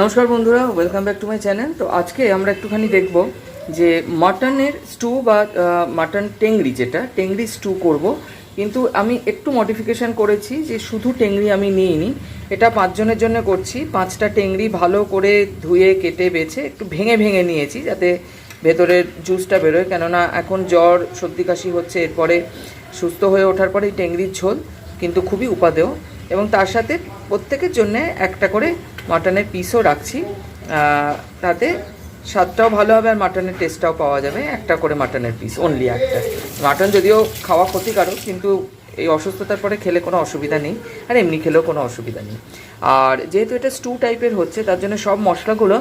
নমস্কার বন্ধুরা welcome back to my channel তো আজকে আমরা একটুখানি দেখব যে মাটনের স্টু বা মাটন টেংরি যেটা টেংরি স্টু করব। কিন্তু আমি একটু মডিফিকেশন করেছি যে শুধু টেংরি আমি নিইনি, এটা পাঁচজনের জন্য করছি। পাঁচটা টেংরি ভালো করে ধুয়ে, কেটে, বেছে, একটু ভেঙে ভেঙে নিয়েছি যাতে ভেতরের জুসটা বেরোয়। কেননা এখন জ্বর, সর্দি কাশি হচ্ছে, এরপরে সুস্থ হয়ে ওঠার পরে এই টেংরির ঝোল কিন্তু খুবই উপাদেয়। এবং তার সাথে প্রত্যেকের জন্যে একটা করে মাটনের পিসও রাখছি। তাতে স্বাদটাও ভালো হবে আর মাটনের টেস্টটাও পাওয়া যাবে। একটা করে মাটনের পিস অনলি একটা। মাটন যদিও খাওয়া ক্ষতিকারক, কিন্তু এই অসুস্থতার পরে খেলে কোনো অসুবিধা নেই আর এমনি খেলেও কোনো অসুবিধা নেই। আর যেহেতু এটা স্টু টাইপের হচ্ছে, তার জন্য সব মশলাগুলো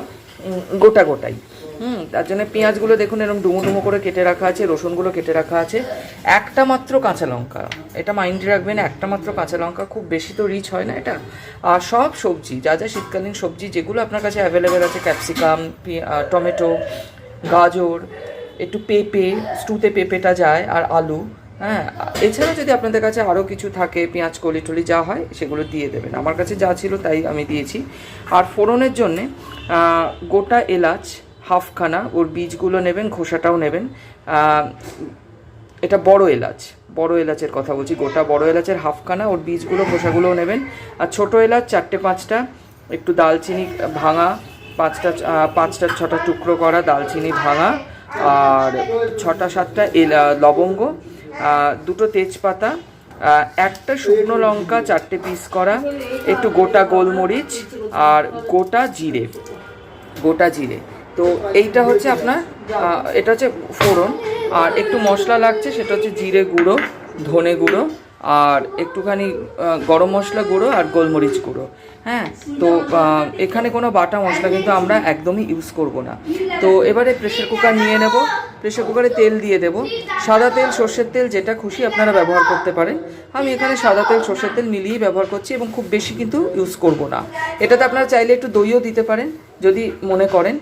গোটা গোটাই। হুম, তার জন্য পেঁয়াজগুলো দেখুন এরকম ডুমো ডুমো করে কেটে রাখা আছে, রসুনগুলো কেটে রাখা আছে। একটা মাত্র কাঁচা লঙ্কা, এটা মাইন্ডে রাখবেন, একটা মাত্র কাঁচা লঙ্কা খুব বেশি তো রিচ হয় না এটা। আর সব সবজি, যা যা শীতকালীন সবজি, যেগুলো আপনার কাছে অ্যাভেলেবেল আছে ক্যাপসিকাম টমেটো গাজর, একটু পেঁপে স্টুতে পেঁপেটা যায়, আর আলু হ্যাঁ। এছাড়া যদি আপনাদের কাছে আরও কিছু থাকে, পেঁয়াজ, কলি, টলি যা হয়, সেগুলো দিয়ে দেবেন। আমার কাছে যা ছিল, তাই আমি দিয়েছি। আর ফোড়নের জন্যে গোটা এলাচ হাফখানা, ওর বীজগুলো নেবেন, খোসাটাও নেবেন। এটা বড় এলাচ, বড় এলাচের কথা বলছি, গোটা বড় এলাচের হাফখানা, ওর বীজগুলো, খোসাগুলোও নেবেন। আর ছোট এলাচ, চারটে, পাঁচটা, একটু দালচিনি ভাঙা, পাঁচটা পাঁচটা, ছটা টুকরো করা দালচিনি ভাঙা, আর ছটা, সাতটা এলা, লবঙ্গ দুটো তেজপাতা একটা শুকনো লঙ্কা, চারটে পিস করা, একটু গোটা গোলমরিচ, আর গোটা জিরে গোটা জিরে। তো এইটা হচ্ছে আপনার এটা হচ্ছে ফোড়ন, আর একটু মশলা লাগছে, সেটা হচ্ছে জিরে গুঁড়ো, ধনে গুঁড়ো, আর একটুখানি গরম মশলা গুঁড়ো আর গোলমরিচ গুঁড়ো হ্যাঁ? তো এখানে কোনো বাটা মশলা কিন্তু আমরা একদমই ইউজ করব না। তো এবারে প্রেশার কুকার নিয়ে নেব। প্রেশার কুকারে তেল দিয়ে দেব। সাদা তেল, সর্ষের তেল, যেটা খুশি আপনারা ব্যবহার করতে পারেন। আমি এখানে সাদা তেল, সর্ষের তেল মিলিয়ে ব্যবহার করছি এবং খুব বেশি কিন্তু ইউজ করব না। এটাতে আপনারা চাইলে একটু দইও দিতে পারেন, যদি মনে করেন।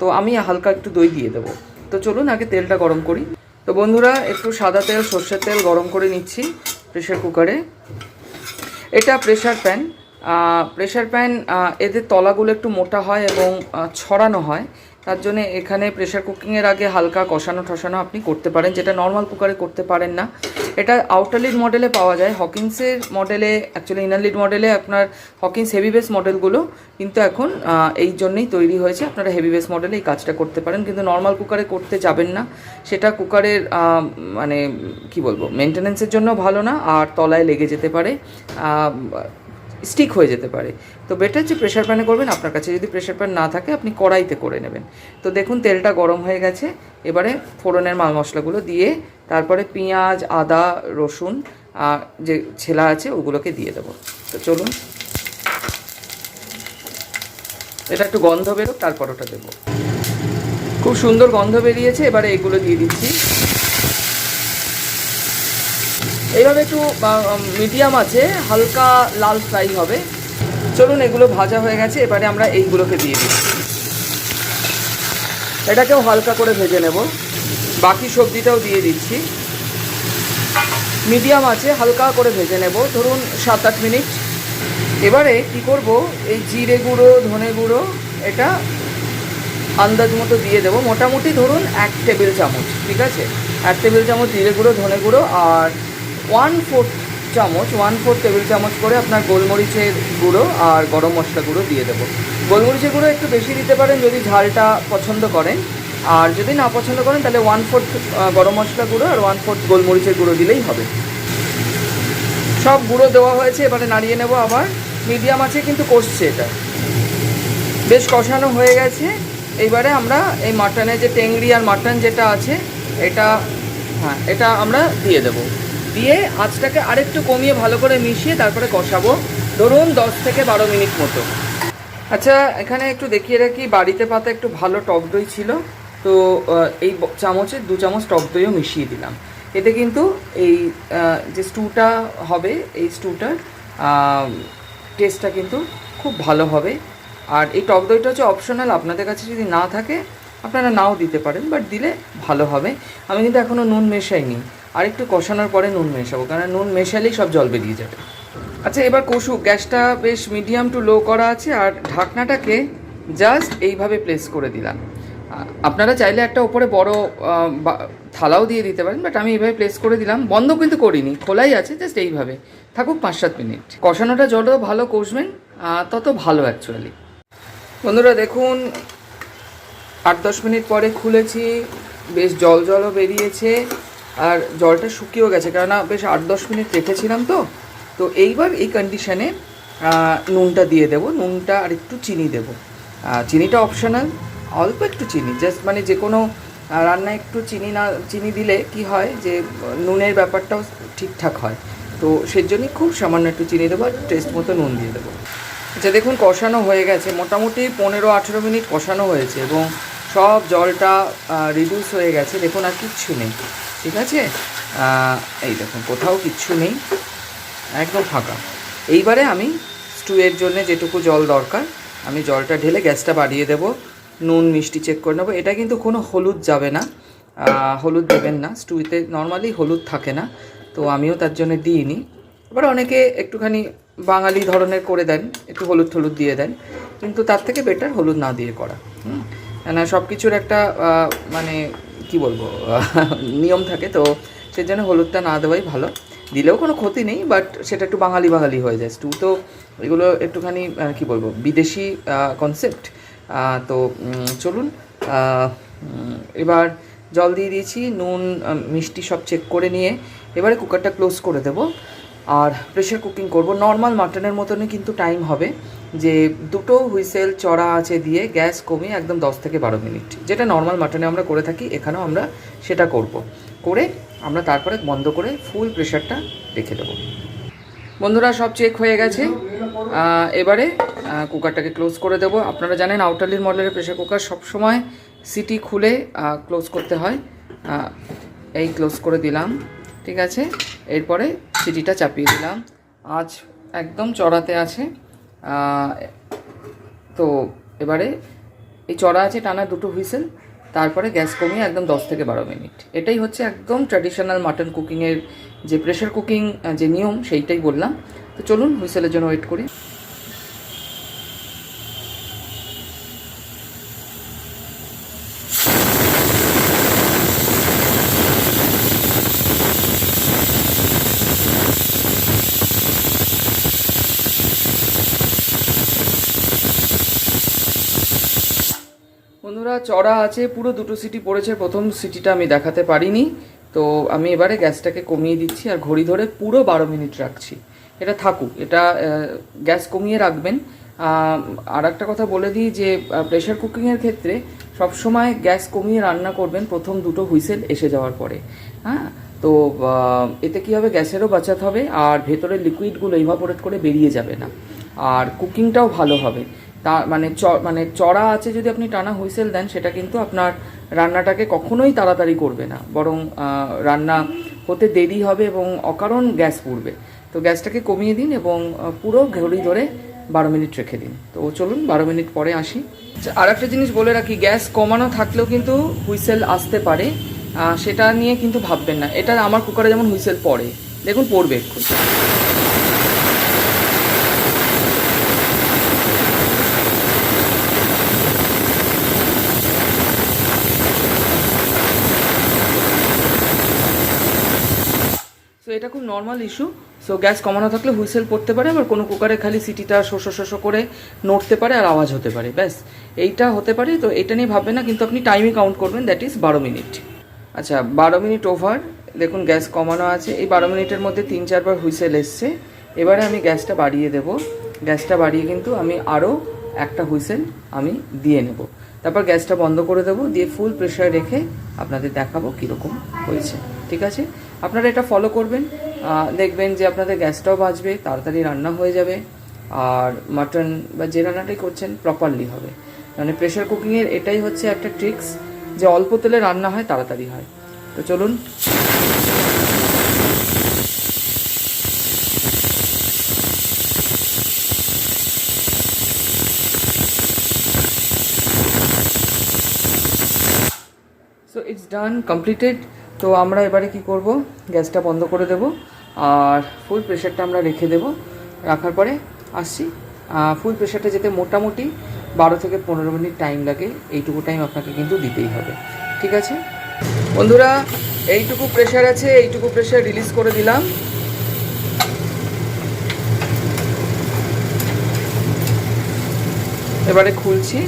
তো আমি হালকা একটু দই দিয়ে দেবো। তো চলুন আগে তেলটা গরম করি। তো বন্ধুরা, একটু সাদা তেল, সর্ষের তেল গরম করে নিচ্ছি প্রেশার কুকারে এটা প্রেশার প্যান প্রেশার প্যান এদের তলাগুলো একটু মোটা হয় এবং ছড়ানো হয়। তার জন্য এখানে প্রেশার কুকিংয়ের আগে হালকা কষানো ঠসানো আপনি করতে পারেন, যেটা নর্মাল কুকারে করতে পারেন না। এটা আউটার লিড মডেলে পাওয়া যায়। হকিন্সের মডেলে অ্যাকচুয়ালি ইনার লিড মডেলে আপনার হকিন্স হেভি বেস মডেলগুলো কিন্তু এখন এই জন্যই তৈরি হয়েছে। আপনারা হেভি বেস মডেলে এই কাজটা করতে পারেন, কিন্তু নর্মাল কুকারে করতে যাবেন না। সেটা কুকারের মানে কি বলব মেনটেনেন্সের জন্য ভালো না, আর তলায় লেগে যেতে পারে। স্টিক হয়ে যেতে পারে। তো বেটার যে প্রেশার প্যানে করবেন, আপনার কাছে যদি প্রেশার প্যান না থাকে, আপনি কড়াইতে করে নেবেন। তো দেখুন, তেলটা গরম হয়ে গেছে। এবারে ফোড়নের মাল মশলাগুলো দিয়ে তারপরে পেঁয়াজ, আদা, রসুন, আর যে ছেলা আছে, ওগুলোকে দিয়ে দেবো। তো চলুন। এটা একটু গন্ধ বেরোক, তারপর ওটা দেবো। খুব সুন্দর গন্ধ বেরিয়েছে, এবারে এগুলো দিয়ে দিচ্ছি। এইভাবে একটু মিডিয়াম আছে, হালকা লাল ফ্রাই হবে। চলুন, এগুলো ভাজা হয়ে গেছে, এবারে আমরা এইগুলোকে দিয়ে দিচ্ছি এটাকেও হালকা করে ভেজে নেব। বাকি সবজিটাও দিয়ে দিচ্ছি। মিডিয়াম আছে, হালকা করে ভেজে নেব। ধরুন সাত আট মিনিট। এবারে কি করব? এই জিরে গুঁড়ো, ধনে গুঁড়ো, এটা আন্দাজ মতো দিয়ে দেবো। মোটামুটি ধরুন, এক টেবিল চামচ, ঠিক আছে? এক টেবিল চামচ জিরে গুঁড়ো, ধনে গুঁড়ো, আর ওয়ান ফোর্থ চামচ ওয়ান ফোর্থ টেবিল চামচ করে আপনার গোলমরিচের গুঁড়ো আর গরম মশলা গুঁড়ো দিয়ে দেবো। গোলমরিচের গুঁড়ো একটু বেশি দিতে পারেন যদি ঝালটা পছন্দ করেন। আর যদি না পছন্দ করেন, তাহলে ওয়ান ফোর্থ গরম মশলা গুঁড়ো আর ওয়ান ফোর্থ গোলমরিচের গুঁড়ো দিলেই হবে। সব গুঁড়ো দেওয়া হয়েছে, এবারে নাড়িয়ে নেব আবার। মিডিয়াম আছে, কিন্তু কষছে এটা। বেশ কষানো হয়ে গেছে। এইবারে আমরা এই মাটনের যে টেংরি আর মাটন যেটা আছে, এটা হ্যাঁ এটা আমরা দিয়ে দেব। দিয়ে আঁচটাকে আরেকটু কমিয়ে ভালো করে মিশিয়ে তারপরে কষাবো। ধরুন দশ থেকে বারো মিনিট মতো। আচ্ছা এখানে একটু দেখিয়ে রাখি, বাড়িতে পাতা একটু ভালো টক দই ছিল। তো এই চামচে দু চামচ টক দইও মিশিয়ে দিলাম। এতে কিন্তু এই যে স্টুটা হবে, এই স্টুটার টেস্টটা কিন্তু খুব ভালো হবে। আর এই টক দইটা হচ্ছে অপশনাল আপনাদের কাছে যদি না থাকে, আপনারা নাও দিতে পারেন বাট দিলে ভালো হবে। আমি কিন্তু এখনও নুন মেশাইনি। আর একটু কষানোর পরে নুন মেশাবো কারণ নুন মেশালেই সব জল বেরিয়ে যাবে। আচ্ছা এবার কষুক, গ্যাসটা বেশ মিডিয়াম টু লো করা আছে, আর ঢাকনাটাকে জাস্ট এইভাবে প্লেস করে দিলাম। আপনারা চাইলে একটা ওপরে বড় থালাও দিয়ে দিতে পারেন বাট আমি এইভাবে প্লেস করে দিলাম। বন্ধ কিন্তু করিনি, খোলাই আছে জাস্ট এইভাবে। থাকুক পাঁচ সাত মিনিট কষানোটা যত ভালো কষবেন তত ভালো অ্যাকচুয়ালি বন্ধুরা, দেখুন আট দশ মিনিট পরে খুলেছি, বেশ জল জলও বেরিয়েছে। আর জলটা শুকিয়েও গেছে, কেননা বেশ আট দশ মিনিট রেখেছিলাম তো। তো এইবার এই কন্ডিশানে নুনটা দিয়ে দেবো। নুনটা আর একটু চিনি দেবো। চিনিটা অপশনাল অল্প একটু চিনি জাস্ট মানে যে কোনো রান্নায় একটু চিনি না, চিনি দিলে কি হয় যে, নুনের ব্যাপারটাও ঠিকঠাক হয়। তো সেই জন্যই খুব সামান্য একটু চিনি দেবো আর টেস্ট মতো নুন দিয়ে দেবো। আচ্ছা দেখুন, কষানো হয়ে গেছে। মোটামুটি পনেরো আঠেরো মিনিট কষানো হয়েছে এবং সব জলটা রিডিউস হয়ে গেছে। দেখুন, আর কিচ্ছু নেই। ঠিক আছে? এই দেখুন, কোথাও কিচ্ছু নেই, একদম ফাঁকা। এইবারে আমি স্টুয়ের জন্য যেটুকু জল দরকার, আমি জলটা ঢেলে গ্যাসটা বাড়িয়ে দেব, নুন, মিষ্টি চেক করে নেব। এটা কিন্তু কোনো হলুদ যাবে না হলুদ দেবেন না। স্টুইতে নর্মালি হলুদ থাকে না, তো আমিও তার জন্য দিইনি। এবার অনেকে একটুখানি বাঙালি ধরনের করে দেন, একটু হলুদ হলুদ দিয়ে দেন, কিন্তু তার থেকে বেটার হলুদ না দিয়ে করা। হুম? সব কিছুর একটা মানে কি বলব? নিয়ম থাকে, তো সেজন্য হলুদটা না দেওয়াই ভালো। দিলেও কোনো ক্ষতি নেই বাট সেটা একটু বাঙালি বাঙালি হয়ে যায়। স্টু তো এগুলো একটুখানি কি বলব, বিদেশি কনসেপ্ট তো চলুন এবার জল দিয়ে দিয়েছি, নুন মিষ্টি সব চেক করে নিয়ে এবারে কুকারটা ক্লোজ করে দেবো। আর প্রেশার কুকিং করব। নর্মাল মাটনের মতনই কিন্তু টাইম হবে। যে দুটো হুইসেল চড়া আছে দিয়ে গ্যাস কমিয়ে একদম দশ থেকে বারো মিনিট, যেটা নর্মাল মাটনে আমরা করে থাকি, এখানেও আমরা সেটা করব। করে আমরা তারপরে বন্ধ করে ফুল প্রেশারটা রেখে দেবো। বন্ধুরা, সব চেক হয়ে গেছে। এবারে কুকারটাকে ক্লোজ করে দেবো। আপনারা জানেন আউটারলির মডেলের প্রেশার কুকার সবসময় সিটি খুলে ক্লোজ করতে হয়। এই ক্লোজ করে দিলাম, ঠিক আছে? এরপরে সিটিটা চাপিয়ে দিলাম। আজ একদম চড়াতে আছে। তো এবারে এই চড়া আছে টানা দুটো হুইসেল, তারপরে গ্যাস কমিয়ে একদম দশ থেকে বারো মিনিট। এটাই হচ্ছে একদম ট্র্যাডিশনাল মাটন কুকিংয়ের যে প্রেশার কুকিং যে নিয়ম, সেইটাই বললাম। তো চলুন হুইসেলের জন্য ওয়েট করি। বন্ধুরা, চড়া আছে, পুরো দুটো সিটি পড়েছে, প্রথম সিটিটা আমি দেখাতে পারিনি। তো আমি এবারে গ্যাসটাকে কমিয়ে দিচ্ছি আর ঘড়ি ধরে পুরো বারো মিনিট রাখছি। এটা থাকুক, এটা গ্যাস কমিয়ে রাখবেন। আর একটা কথা বলে দিই যে প্রেশার কুকিংয়ের ক্ষেত্রে সবসময় গ্যাস কমিয়ে রান্না করবেন প্রথম দুটো হুইসেল এসে যাওয়ার পরে। হ্যাঁ? তো এতে কী হবে? গ্যাসেরও বাঁচাতে হবে আর ভেতরের লিকুইডগুলো ইভাপোরেট করে বেরিয়ে যাবে না। আর কুকিংটাও ভালো হবে। তা মানে চ মানে চড়া আছে যদি আপনি টানা হুইসেল দেন সেটা কিন্তু আপনার রান্নাটাকে কখনোই তাড়াতাড়ি করবে না। বরং রান্না হতে দেরি হবে এবং অকারণ গ্যাস পুড়বে। তো গ্যাসটাকে কমিয়ে দিন এবং পুরো ঘড়ি ধরে বারো মিনিট রেখে দিন। তো চলুন বারো মিনিট পরে আসি। আচ্ছা, আর একটা জিনিস বলে রাখি গ্যাস কমানো থাকলেও কিন্তু হুইসেল আসতে পারে। সেটা নিয়ে কিন্তু ভাববেন না। এটা আমার কুকারে যেমন হুইসেল পড়ে। দেখুন পড়বে একটু এটা খুব নর্মাল ইস্যু সো গ্যাস কমানো থাকলে হুইসেল পড়তে পারে, আবার কোনো কুকারে খালি সিটিটা শোষ শোষ করে নড়তে পারে আর আওয়াজ হতে পারে। ব্যাস, এইটা হতে পারে। তো এটা নিয়ে ভাববেন না, কিন্তু আপনি টাইমই কাউন্ট করবেন দ্যাট ইজ বারো মিনিট আচ্ছা বারো মিনিট ওভার দেখুন গ্যাস কমানো আছে। এই বারো মিনিটের মধ্যে তিন, চারবার হুইসেল এসছে। এবারে আমি গ্যাসটা বাড়িয়ে দেব। গ্যাসটা বাড়িয়ে কিন্তু আমি আরও একটা হুইসেল আমি দিয়ে নেব। তারপর গ্যাসটা বন্ধ করে দেবো। দিয়ে ফুল প্রেশার রেখে আপনাদের দেখাবো কীরকম হয়েছে। ঠিক আছে? আপনারা এটা ফলো করবেন। দেখবেন যে আপনাদের গ্যাসটাও বাঁচবে তাড়াতাড়ি রান্না হয়ে যাবে, আর মাটন বা যে রান্নাটাই করছেন প্রপারলি হবে। মানে প্রেশার কুকিংয়ের এটাই হচ্ছে একটা ট্রিক্স যে অল্প তেলে রান্না হয়, তাড়াতাড়ি হয়। তো চলুন। সো ইটস ডান কমপ্লিটেড তো আমরা এবারে কি করব? গ্যাসটা বন্ধ করে দেব আর ফুল প্রেশারটা আমরা রেখে দেব। রাখার পরে আসছি। ফুল প্রেশারটা যেতে মোটামুটি বারো থেকে পনেরো মিনিট টাইম লাগে। এইটুকু টাইম আপনাকে কিন্তু দিতেই হবে। ঠিক আছে? বন্ধুরা, এইটুকু প্রেশার আছে, এইটুকু প্রেশার রিলিজ করে দিলাম। এবারে খুলছি।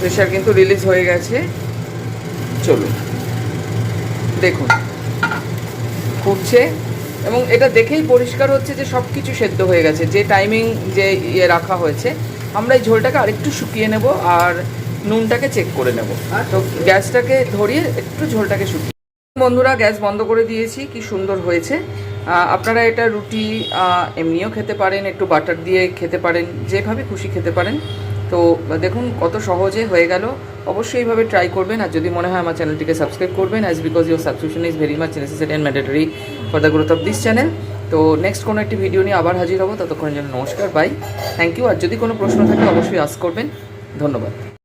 প্রেশার কিন্তু রিলিজ হয়ে গেছে। চলুন। দেখুন। ফুটছে এবং এটা দেখেই পরিষ্কার হচ্ছে যে সব কিছু সেদ্ধ হয়ে গেছে। যে টাইমিং যে ইয়ে রাখা হয়েছে, আমরা এই ঝোলটাকে আরেকটু শুকিয়ে নেব আর নুনটাকে চেক করে নেব। তো গ্যাসটাকে ধরিয়ে একটু ঝোলটাকে শুকিয়ে বন্ধুরা, গ্যাস বন্ধ করে দিয়েছি, কি সুন্দর হয়েছে। আপনারা এটা রুটি এমনিও খেতে পারেন, একটু বাটার দিয়ে খেতে পারেন, যেভাবে খুশি খেতে পারেন। তো দেখুন, কত সহজে হয়ে গেল। অবশ্যই এইভাবে ট্রাই করবেন, আর যদি মনে হয় আমার চ্যানেলটিকে সাবস্ক্রাইব করবেন as because your subscription is very much necessary and mandatory for the growth of this channel তো নেক্সট কোনো একটি ভিডিও নিয়ে আবার হাজির হব, ততক্ষণের জন্য নমস্কার বাই থ্যাংক ইউ আর যদি কোনো প্রশ্ন থাকে, অবশ্যই আস করবেন। ধন্যবাদ।